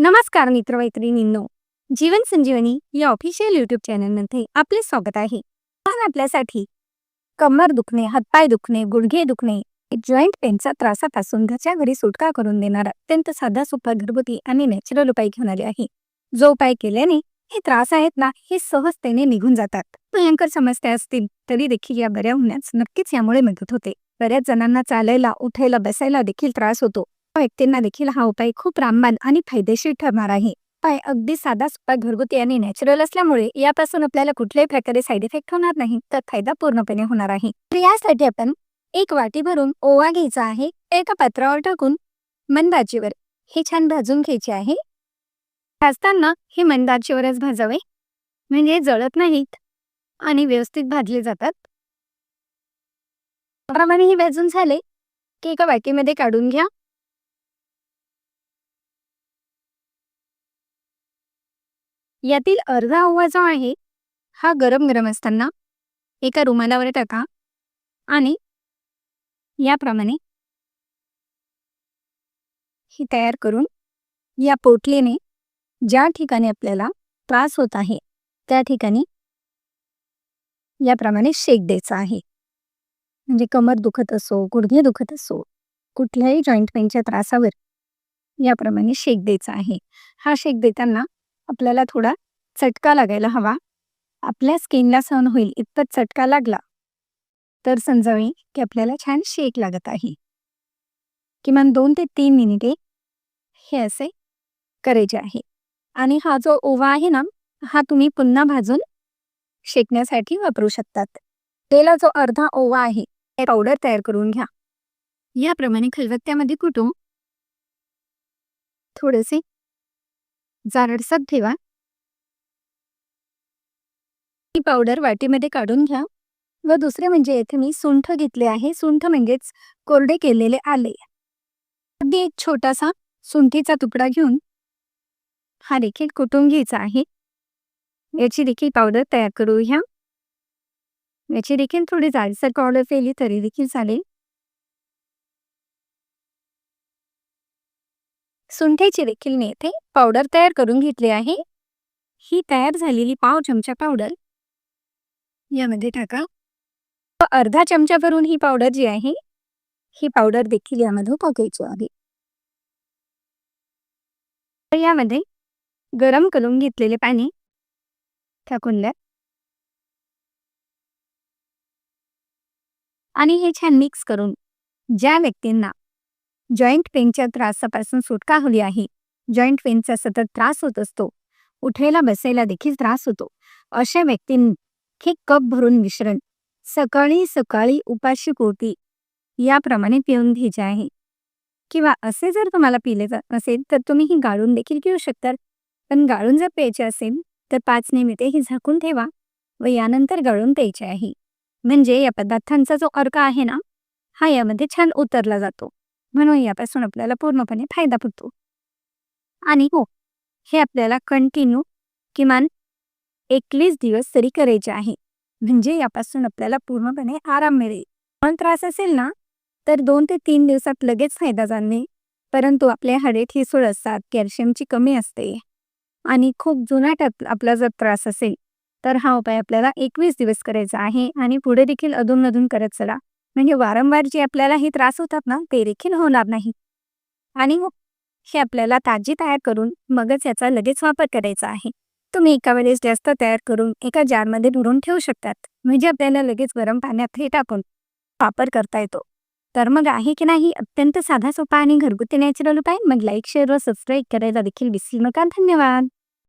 नमस्कार मित्रमैत्रिणींनो. जीवन संजीवनी या official YouTube चॅनलमध्ये आपले स्वागत आहे. आज आपल्यासाठी कमर दुखणे हातपाय दुखणे गुडघे दुखणे जॉईंट पेनचा त्रासापासून घरच्या घरी सुटका करून देणारा अत्यंत साधा सोपा घरगुती आणि नॅचरल उपाय घेऊन आले आहे. जो उपाय केल्याने हे त्रास आहेत ना हे सहजतेने निघून जातात. भयंकर समस्या असतील तरी देखील या बऱ्या होण्यास नक्कीच यामुळे मदत होते. बऱ्याच जणांना चालायला उठायला बसायला देखील त्रास होतो. व्यक्तींना देखील हा उपाय खूप रामबाण आणि फायदेशीर ठरणार आहे. पाय अगदी साधा सोपा घरगुती आणि नॅचरल असल्यामुळे यापासून आपल्याला कुठल्याही प्रकारे साईड इफेक्ट होणार नाही तर फायदा पूर्णपणे होणार आहे. तर यासाठी आपण एक वाटी भरून ओवा घ्यायचा आहे एका पात्रावर टाकून मंदाचीवर हे छान भाजून घ्यायचे आहे. भाजताना हे मंदाचीवरच भाजावे म्हणजे जळत नाहीत आणि व्यवस्थित भाजले जातात. प्रमाणे हे भाजून झाले की एका वाटीमध्ये काढून घ्या. यातील अर्धा ओवा जो आहे हा गरम गरम असताना एका रुमालावर टाका आणि याप्रमाणे ही तयार करून या पोटलीने ज्या ठिकाणी आपल्याला त्रास होत आहे त्या ठिकाणी याप्रमाणे शेक द्यायचा आहे. म्हणजे कमर दुखत असो गुडघे दुखत असो कुठल्याही जॉईंट पेनच्या त्रासावर याप्रमाणे शेक द्यायचा आहे. हा शेक देताना आपल्याला थोडा चटका लागायला हवा. आपल्या स्किनला सहन होईल इतपत चटका लागला. तर समजावे की आपल्याला छान शेक लागत आहे. किमान दोन ते तीन मिनिटे हे असे करायचे आहे. आणि हा जो ओवा आहे ना हा तुम्ही पुन्हा भाजून शेकण्यासाठी वापरू शकतात. तेला जो अर्धा ओवा आहे ते पावडर तयार करून घ्या. याप्रमाणे खलबत्त्यामध्ये कुटून थोडेसे जाडसर ठेवा. ही पावडर वाटीमध्ये काढून घ्या. व दुसरे म्हणजे येथे मी सुंठ घेतले आहे. सुंठ म्हणजेच कोरडे केलेले आले. अगदी एक छोटासा सुंठीचा तुकडा घेऊन हा देखील कुटून घ्यायचा आहे. याची देखील पावडर तयार करू घ्या याची देखील थोडी जाडसर पावडर केली तरी देखील चालेल. सुंठेची देखील मी येथे पावडर तयार करून घेतली आहे. ही तयार झालेली पाव चमचा पावडर यामध्ये टाका. व अर्धा चमचा भरून ही पावडर जी आहे ही पावडर देखील यामध्ये टाकायची आहे. यामध्ये गरम करून घेतलेले पाणी टाकून द्या. आणि हे छान मिक्स करून ज्या व्यक्तींना जॉईंट पेनच्या त्रासापासून सुटका हवी आहे? जॉईंट पेनचा सतत त्रास होत असतो. उठायला बसायला देखील त्रास होतो. अशा व्यक्तींनी कप भरून मिश्रण सकाळी सकाळी उपाशी कोटी याप्रमाणे पिऊन घ्यायचे आहे. किंवा असे जर तुम्हाला पिले असेल तर तुम्ही ही गाळून देखील पिऊ शकता. पण गाळून जर प्यायचे असेल तर पाच मिनिटे ही झाकून ठेवा व यानंतर गाळून प्यायचे आहे. म्हणजे या पदार्थांचा जो अर्क आहे ना हा यामध्ये छान उतरला जातो. म्हणून यापासून आपल्याला पूर्णपणे फायदा होतो. आणि हो हे आपल्याला कंटिन्यू किमान एकवीस दिवस तरी करायचे आहे. म्हणजे यापासून आपल्याला पूर्णपणे आराम मिळेल. पण त्रास असेल ना तर दोन ते तीन दिवसात लगेच फायदा जाणणे परंतु आपल्या हाडे ठिसूळ असतात कॅल्शियमची कमी असते. आणि खूप जुनाट आपला जर त्रास असेल तर हा उपाय आपल्याला एकवीस दिवस करायचा आहे. आणि पुढे देखील अधूनमधून करत चला. म्हणजे वारंवार जे आपल्याला हे त्रास होतात ना ते देखील होणार नाही. आणि मग हे आपल्याला ताजी तयार करून मगच याचा लगेच वापर करायचा आहे. तुम्ही एका वेळेस जास्त तयार करून एका जारमध्ये धुडून ठेवू शकतात. म्हणजे आपल्याला लगेच गरम पाण्यात हे टाकून वापर करता येतो. तर मग आहे की नाही अत्यंत साधा सोपा आणि घरगुती नॅचरल उपाय? मग लाईक शेअर व सबस्क्राईब करायला देखील विसरू नका. धन्यवाद!